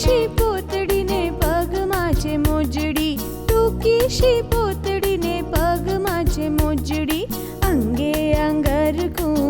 શી પોતડીને પગમાં છે મોજડી? ટૂંકી શી પોતડીને પગમાં છે મોજડી? અંગે અંગરખું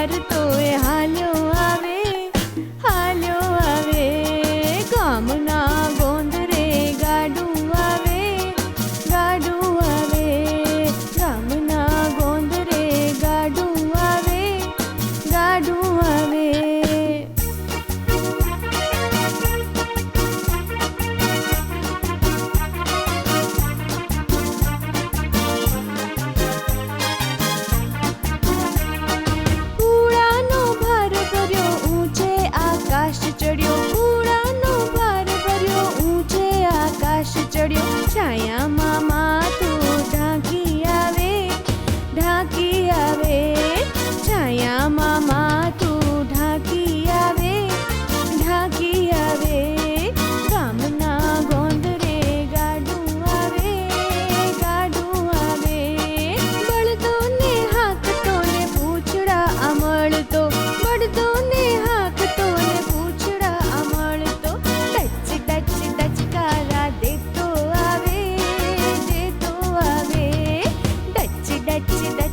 हर तोय llamo. दच दच